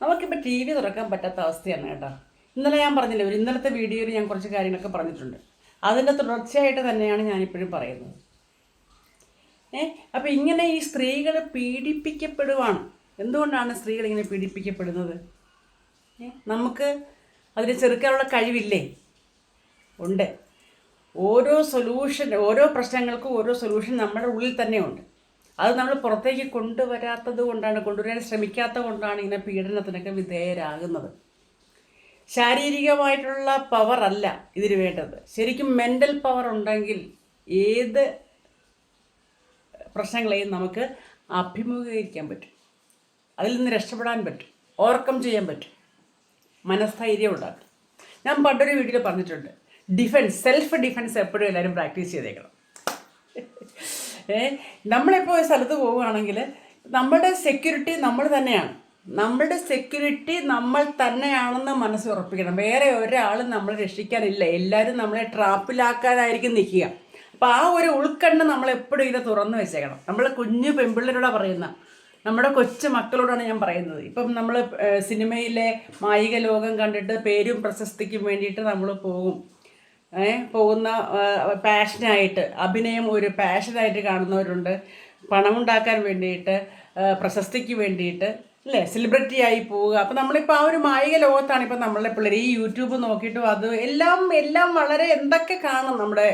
നമുക്കിപ്പോൾ T V തുറക്കാൻ പറ്റാത്ത അവസ്ഥയാണ് കേട്ടോ. ഇന്നലെ ഞാൻ പറഞ്ഞില്ലേ ഒരു ഇന്നലത്തെ വീഡിയോയിൽ ഞാൻ കുറച്ച് കാര്യങ്ങളൊക്കെ പറഞ്ഞിട്ടുണ്ട്. അതിന്റെ തുടർച്ചയായിട്ട് തന്നെയാണ് ഞാനിപ്പോഴും പറയുന്നത്. ഏ അപ്പം ഇങ്ങനെ ഈ സ്ത്രീകൾ പീഡിപ്പിക്കപ്പെടുവാണ്. എന്തുകൊണ്ടാണ് സ്ത്രീകൾ ഇങ്ങനെ പീഡിപ്പിക്കപ്പെടുന്നത്? നമുക്ക് അതിന് ചെറുക്കാനുള്ള കഴിവില്ലേ? ഉണ്ട്. ഓരോ സൊല്യൂഷൻ ഓരോ പ്രശ്നങ്ങൾക്കും ഓരോ സൊല്യൂഷൻ നമ്മുടെ ഉള്ളിൽ തന്നെ ഉണ്ട് അത് നമ്മൾ പുറത്തേക്ക് കൊണ്ടുവരാത്തത് കൊണ്ടാണ് കൊണ്ടുവരാൻ ശ്രമിക്കാത്തത് കൊണ്ടാണ് ഇങ്ങനെ പീഡനത്തിനൊക്കെ വിധേയരാകുന്നത്. ശാരീരികമായിട്ടുള്ള പവർ അല്ല ഇതിന് വേണ്ടത്. ശരിക്കും മെന്റൽ പവർ ഉണ്ടെങ്കിൽ ഏത് പ്രശ്നങ്ങളെയും നമുക്ക് അഭിമുഖീകരിക്കാൻ പറ്റും. അതിൽ നിന്ന് രക്ഷപ്പെടാൻ പറ്റും. ഓവർകം ചെയ്യാൻ പറ്റും. മനസ്ഥൈര്യം ഉണ്ടാക്കും. ഞാൻ പണ്ടൊരു വീഡിയോയിൽ പറഞ്ഞിട്ടുണ്ട് ഡിഫൻസ് സെൽഫ് ഡിഫൻസ് എപ്പോഴും എല്ലാവരും പ്രാക്ടീസ് ചെയ്തേക്കണം. നമ്മളിപ്പോൾ ഒരു സ്ഥലത്ത് പോവുകയാണെങ്കിൽ നമ്മുടെ സെക്യൂരിറ്റി നമ്മൾ തന്നെയാണ്. നമ്മുടെ സെക്യൂരിറ്റി നമ്മൾ തന്നെയാണെന്ന് മനസ്സ് ഉറപ്പിക്കണം. വേറെ ഒരാളും നമ്മളെ രക്ഷിക്കാനില്ല. എല്ലാവരും നമ്മളെ ട്രാപ്പിലാക്കാനായിരിക്കും നിൽക്കുക. അപ്പോൾ ആ ഒരു ഉൾക്കണ്ണ് നമ്മൾ എപ്പോഴും ഇത് തുറന്നു വെച്ചേക്കണം. നമ്മൾ കുഞ്ഞു പെൺപിള്ളേരോടാണ് പറയുന്ന നമ്മുടെ കൊച്ചു മക്കളോടാണ് ഞാൻ പറയുന്നത്. ഇപ്പം നമ്മൾ സിനിമയിലെ മായിക ലോകം കണ്ടിട്ട് പേരും പ്രശസ്തിക്കും വേണ്ടിയിട്ട് നമ്മൾ പോകും. പോകുന്ന പാഷനായിട്ട് അഭിനയം ഒരു പാഷനായിട്ട് കാണുന്നവരുണ്ട്. പണമുണ്ടാക്കാൻ വേണ്ടിയിട്ട് പ്രശസ്തിക്ക് വേണ്ടിയിട്ട് അല്ലേ? സെലിബ്രിറ്റി ആയി പോവുക. അപ്പം നമ്മളിപ്പോൾ ആ ഒരു മായിക ലോകത്താണ് ഇപ്പം നമ്മളെ പിള്ളേർ ഈ യൂട്യൂബ് നോക്കിയിട്ടും അത് എല്ലാം എല്ലാം വളരെ എന്തൊക്കെ കാണും നമ്മുടെ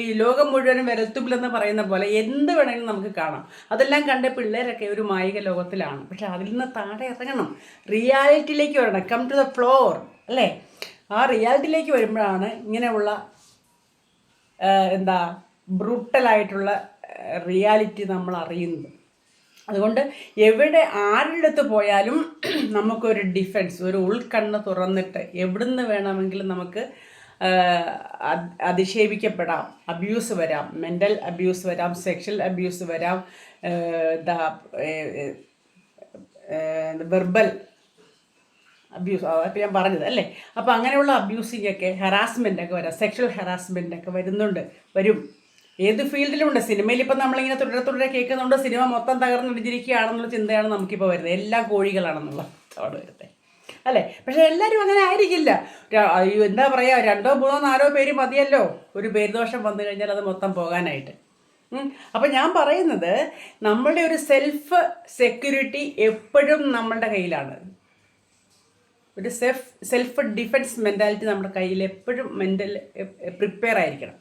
ഈ ലോകം മുഴുവനും വിരൽത്തുമ്പിലെന്ന് പറയുന്ന പോലെ എന്ത് വേണമെങ്കിലും നമുക്ക് കാണാം. അതെല്ലാം കണ്ട പിള്ളേരൊക്കെ ഒരു മായിക ലോകത്തിലാണ്. പക്ഷെ അതിൽ നിന്ന് താഴെ ഇറങ്ങണം. റിയാലിറ്റിയിലേക്ക് വരണം. കം ടു ദ ഫ്ലോർ അല്ലേ? ആ റിയാലിറ്റിയിലേക്ക് വരുമ്പോഴാണ് ഇങ്ങനെയുള്ള എന്താ ബ്രൂട്ടലായിട്ടുള്ള റിയാലിറ്റി നമ്മൾ അറിയുന്നത് അതുകൊണ്ട് എവിടെ ആരുടെ അടുത്ത് പോയാലും നമുക്കൊരു ഡിഫൻസ് ഒരു ഉൾക്കണ്ണ് തുറന്നിട്ട് എവിടുന്ന് വേണമെങ്കിലും നമുക്ക് അധിക്ഷേപിക്കപ്പെടാം. അബ്യൂസ് വരാം. മെന്റൽ അബ്യൂസ് വരാം. സെക്ഷൽ അബ്യൂസ് വരാം. എന്താ വെർബൽ അബ്യൂസ് അപ്പോൾ ഞാൻ പറഞ്ഞത് അല്ലേ? അപ്പോൾ അങ്ങനെയുള്ള അബ്യൂസിംഗ് ഒക്കെ ഹറാസ്മെന്റ് ഒക്കെ വരാം സെക്ഷൽ ഹറാസ്മെന്റ് ഒക്കെ വരുന്നുണ്ട് വരും. ഏത് ഫീൽഡിലും ഉണ്ട് സിനിമയിൽ ഇപ്പം നമ്മളിങ്ങനെ തുടരെ തുടരെ കേൾക്കുന്നുണ്ട് സിനിമ മൊത്തം തകർന്നിടിഞ്ഞിരിക്കുകയാണെന്നുള്ള ചിന്തയാണ് നമുക്കിപ്പോൾ വരുന്നത്. എല്ലാ കോഴികളാണെന്നുള്ള അവിടെ വരുന്നത് അല്ലേ? പക്ഷേ എല്ലാവരും അങ്ങനെ ആയിരിക്കില്ല. എന്താ പറയുക രണ്ടോ മൂന്നോ നാലോ പേര് മതിയല്ലോ. ഒരു പേരുദോഷം വന്നു കഴിഞ്ഞാൽ അത് മൊത്തം പോകാനായിട്ട്. അപ്പം ഞാൻ പറയുന്നത് നമ്മളുടെ ഒരു സെൽഫ് സെക്യൂരിറ്റി എപ്പോഴും നമ്മളുടെ കയ്യിലാണ്. ഒരു സെൽഫ് സെൽഫ് ഡിഫെൻസ് മെന്റാലിറ്റി നമ്മുടെ കയ്യിൽ എപ്പോഴും മെന്റൽ പ്രിപ്പയർ ആയിരിക്കണം.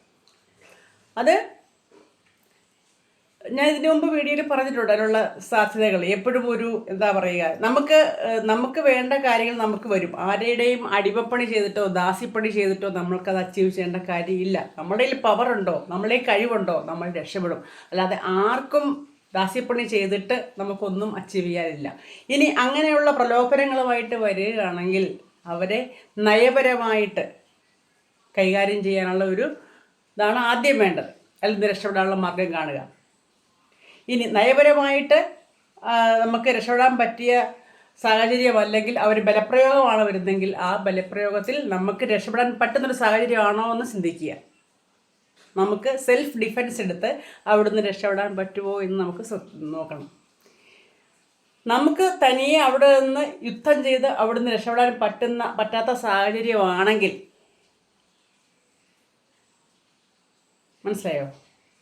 അത് ഞാൻ ഇതിനു മുമ്പ് വീഡിയോയിൽ പറഞ്ഞിട്ടുണ്ട് അതിനുള്ള സാധ്യതകൾ. എപ്പോഴും ഒരു എന്താ പറയുക നമുക്ക് നമുക്ക് വേണ്ട കാര്യങ്ങൾ നമുക്ക് വരും. ആരുടെയും അടിമപ്പണി ചെയ്തിട്ടോ ദാസിപ്പണി ചെയ്തിട്ടോ നമ്മൾക്കത് അച്ചീവ് ചെയ്യേണ്ട കാര്യമില്ല. നമ്മുടെ കയ്യിൽ പവർ ഉണ്ടോ? നമ്മളെ കഴിവുണ്ടോ നമ്മൾ രക്ഷപ്പെടും. അല്ലാതെ ആർക്കും ദാസ്യപ്പണി ചെയ്തിട്ട് നമുക്കൊന്നും അച്ചീവ് ചെയ്യാനില്ല. ഇനി അങ്ങനെയുള്ള പ്രലോഭനങ്ങളുമായിട്ട് വരികയാണെങ്കിൽ അവരെ നയപരമായിട്ട് കൈകാര്യം ചെയ്യാനുള്ള ഒരു ഇതാണ് ആദ്യം വേണ്ടത്. അല്ലെങ്കിൽ നിന്ന് രക്ഷപ്പെടാനുള്ള മാർഗം കാണുക. ഇനി നയപരമായിട്ട് നമുക്ക് രക്ഷപ്പെടാൻ പറ്റിയ സാഹചര്യമല്ലെങ്കിൽ അവർ ബലപ്രയോഗമാണ് വരുന്നതെങ്കിൽ ആ ബലപ്രയോഗത്തിൽ നമുക്ക് രക്ഷപ്പെടാൻ പറ്റുന്നൊരു സാഹചര്യമാണോ എന്ന് ചിന്തിക്കുക. നമുക്ക് സെൽഫ് ഡിഫെൻസ് എടുത്ത് അവിടുന്ന് രക്ഷപ്പെടാൻ പറ്റുമോ എന്ന് നമുക്ക് നോക്കണം. നമുക്ക് തനിയെ അവിടെ നിന്ന് യുദ്ധം ചെയ്ത് അവിടുന്ന് രക്ഷപ്പെടാൻ പറ്റുന്ന പറ്റാത്ത സാഹചര്യമാണെങ്കിൽ മനസ്സിലായോ?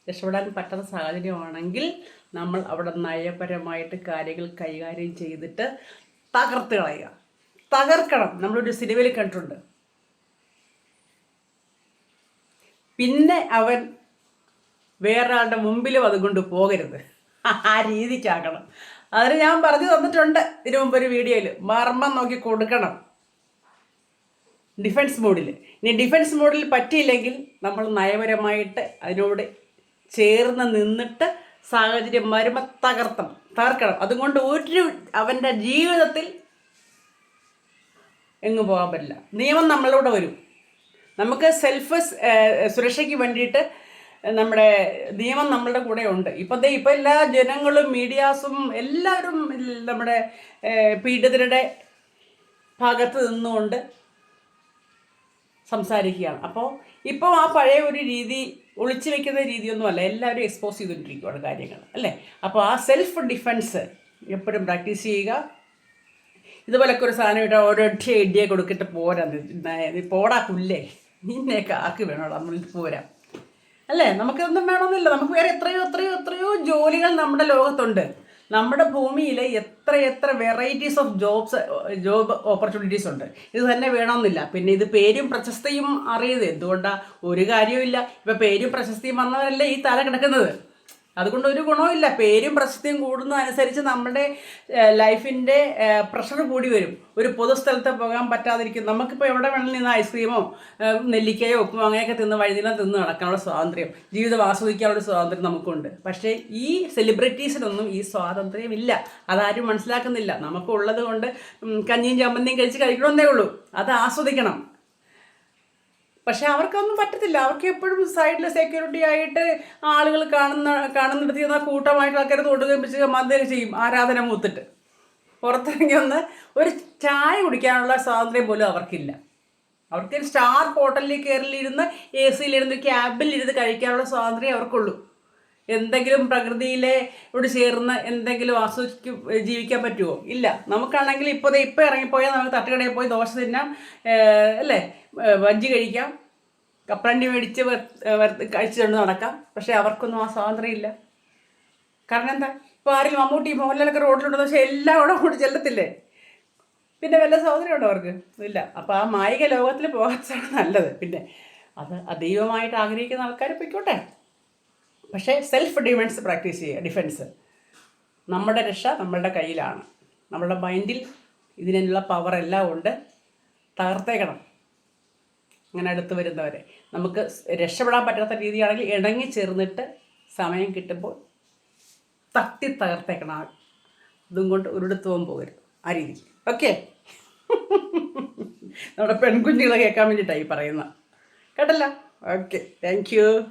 രക്ഷപ്പെടാൻ പറ്റാത്ത സാഹചര്യമാണെങ്കിൽ നമ്മൾ അവിടെ നയപരമായിട്ട് കാര്യങ്ങൾ കൈകാര്യം ചെയ്തിട്ട് തകർത്ത് കളയുക. തകർക്കണം. നമ്മളൊരു സിനിമയിൽ കണ്ടിട്ടുണ്ട്. പിന്നെ അവൻ വേറൊരാളുടെ മുമ്പിലും അതുകൊണ്ട് പോകരുത്. ആ രീതിക്കാകണം അതിന് ഞാൻ പറഞ്ഞു തന്നിട്ടുണ്ട് ഇതിനു മുമ്പ് ഒരു വീഡിയോയിൽ മർമ്മം നോക്കി കൊടുക്കണം. ഡിഫൻസ് മോഡിൽ ഇനി ഡിഫൻസ് മോഡിൽ പറ്റിയില്ലെങ്കിൽ നമ്മൾ നയപരമായിട്ട് അതിനോട് ചേർന്ന് നിന്നിട്ട് സാഹചര്യം വരുമ്പോൾ തകർത്തണം. തകർക്കണം. അതുകൊണ്ട് ഒരു അവന്റെ ജീവിതത്തിൽ എങ്ങ് പോകാൻ പറ്റില്ല. നിയമം നമ്മളോട് വരും. നമുക്ക് സെൽഫ് സുരക്ഷയ്ക്ക് വേണ്ടിയിട്ട് നമ്മുടെ നിയമം നമ്മളുടെ കൂടെ ഉണ്ട്. ഇപ്പം ദേ ഇപ്പം എല്ലാ ജനങ്ങളും മീഡിയാസും എല്ലാവരും നമ്മുടെ പീഡിതരുടെ ഭാഗത്ത് നിന്നുകൊണ്ട് സംസാരിക്കുകയാണ്. അപ്പോൾ ഇപ്പോൾ ആ പഴയ ഒരു രീതി ഒളിച്ചു വെക്കുന്ന രീതിയൊന്നുമല്ല. എല്ലാവരും എക്സ്പോസ് ചെയ്തുകൊണ്ടിരിക്കുകയാണ് കാര്യങ്ങൾ അല്ലേ? അപ്പോൾ ആ സെൽഫ് ഡിഫെൻസ് എപ്പോഴും പ്രാക്ടീസ് ചെയ്യുക. ഇതുപോലൊക്കെ ഒരു സാധനം ഇട്ടാൽ ഒരൊറ്റ ഇടിയെ കൊടുത്തിട്ട് പോരാ. പോടാ പുല്ലേ. നിന്നെയൊക്കെ കാക്ക് വേണോടാ നമ്മൾ പോരാ അല്ലേ? നമുക്കിതൊന്നും വേണമെന്നില്ല. നമുക്ക് വേറെ എത്രയോ എത്രയോ എത്രയോ ജോലികൾ നമ്മുടെ ലോകത്തുണ്ട്. നമ്മുടെ ഭൂമിയിൽ എത്ര എത്ര varieties of jobs job opportunities ഉണ്ട്. ഇത് തന്നെ വേണമെന്നില്ല. പിന്നെ ഇത് പേരും പ്രശസ്തിയും അറിയത് എന്തുകൊണ്ടാണ് ഒരു കാര്യവുമില്ല. ഇപ്പം പേരും പ്രശസ്തിയും വന്നവരല്ലേ ഈ തല കിടക്കുന്നത്? അതുകൊണ്ട് ഒരു ഗുണവുമില്ല പേരും പ്രശസ്തിയും കൂടുന്നതനുസരിച്ച് നമ്മുടെ ലൈഫിന്റെ പ്രഷർ കൂടി വരും. ഒരു പൊതുസ്ഥലത്ത് പോകാൻ പറ്റാതിരിക്കും. നമുക്കിപ്പോൾ എവിടെ വേണമെങ്കിൽ നിന്ന് ഐസ്ക്രീമോ നെല്ലിക്കയോ ഉപ്പും അങ്ങനെയൊക്കെ തിന്ന് വഴുതിനം തിന്ന് നടക്കാനുള്ള സ്വാതന്ത്ര്യം. ജീവിതം ആസ്വദിക്കാനുള്ള സ്വാതന്ത്ര്യം നമുക്കുണ്ട്. പക്ഷേ ഈ സെലിബ്രിറ്റീസിനൊന്നും ഈ സ്വാതന്ത്ര്യം ഇല്ല അതാരും മനസ്സിലാക്കുന്നില്ല. നമുക്കുള്ളത് കൊണ്ട് കഞ്ഞിയും ചമ്മന്തിയും കഴിച്ച് കഴിക്കണമെന്നേ ഉള്ളൂ. അത് ആസ്വദിക്കണം. പക്ഷെ അവർക്കൊന്നും പറ്റത്തില്ല. അവർക്ക് എപ്പോഴും സൈഡിൽ സെക്യൂരിറ്റി ആയിട്ട് ആളുകൾ കാണുന്ന കാണുന്നിടത്ത് ചെന്നാൽ കൂട്ടമായിട്ട് ആൾക്കാർ തൊടുകയും പിടിച്ച് മന്ദിരം ചെയ്യും ആരാധന മൂത്തിട്ട്. പുറത്തിറങ്ങി വന്ന് ഒരു ചായ കുടിക്കാനുള്ള സ്വാതന്ത്ര്യം പോലും അവർക്കില്ല. അവർക്ക് സ്റ്റാർ ഹോട്ടലിൽ കയറിയിരുന്ന് എ സിയിലിരുന്ന് ക്യാബിലിരുന്ന് കഴിക്കാനുള്ള സ്വാതന്ത്ര്യം അവർക്കുള്ളൂ. എന്തെങ്കിലും പ്രകൃതിയിലെ ഇവിടെ ചേർന്ന് എന്തെങ്കിലും ആസ്വദിക്കും ജീവിക്കാൻ പറ്റുമോ ഇല്ല. നമുക്കാണെങ്കിൽ ഇപ്പോൾ ഇപ്പോൾ ഇറങ്ങിപ്പോയാൽ നമുക്ക് തട്ടുകടയിൽ പോയി ദോശ തിന്നാം അല്ലേ? വഞ്ചി കഴിക്കാം കപ്പലണ്ടി മേടിച്ച് കഴിച്ചുകൊണ്ട് നടക്കാം. പക്ഷേ അവർക്കൊന്നും ആ സ്വാതന്ത്ര്യം ഇല്ല. കാരണം എന്താ? ഇപ്പോൾ ആരെങ്കിലും മമ്മൂട്ടി മോഹൻലാലൊക്കെ റോഡിലുണ്ടെന്ന് പക്ഷേ എല്ലാം അവിടെ കൂടി ചെല്ലത്തില്ലേ? പിന്നെ വല്ല സ്വാതന്ത്ര്യം ഉണ്ടോ അവർക്ക്? ഇല്ല. അപ്പോൾ ആ മായിക ലോകത്തിൽ പോകാത്തതാണ് നല്ലത്. പിന്നെ അത് അതീവമായിട്ട് ആഗ്രഹിക്കുന്ന ആൾക്കാർ പൊയ്ക്കോട്ടെ പക്ഷേ സെൽഫ് ഡിഫെൻസ് പ്രാക്ടീസ് ചെയ്യുക ഡിഫെൻസ് നമ്മുടെ രക്ഷ നമ്മളുടെ കയ്യിലാണ്. നമ്മളുടെ മൈൻഡിൽ ഇതിനുള്ള പവർ എല്ലാം ഉണ്ട്. തകർത്തേക്കണം. അങ്ങനെ അടുത്ത് വരുന്നവരെ. നമുക്ക് രക്ഷപ്പെടാൻ പറ്റാത്ത രീതിയാണെങ്കിൽ ഇണങ്ങി ചേർന്നിട്ട് സമയം കിട്ടുമ്പോൾ തട്ടി തകർത്തേക്കണം. അതും കൊണ്ട് ഉരുടുത്തുവാൻ പോകരുത്. ആ രീതി ഓക്കെ നമ്മുടെ പെൺകുഞ്ഞുങ്ങളെ കേൾക്കാൻ വേണ്ടിയിട്ടായി പറയുന്നത്. കേട്ടല്ല? Okay thank you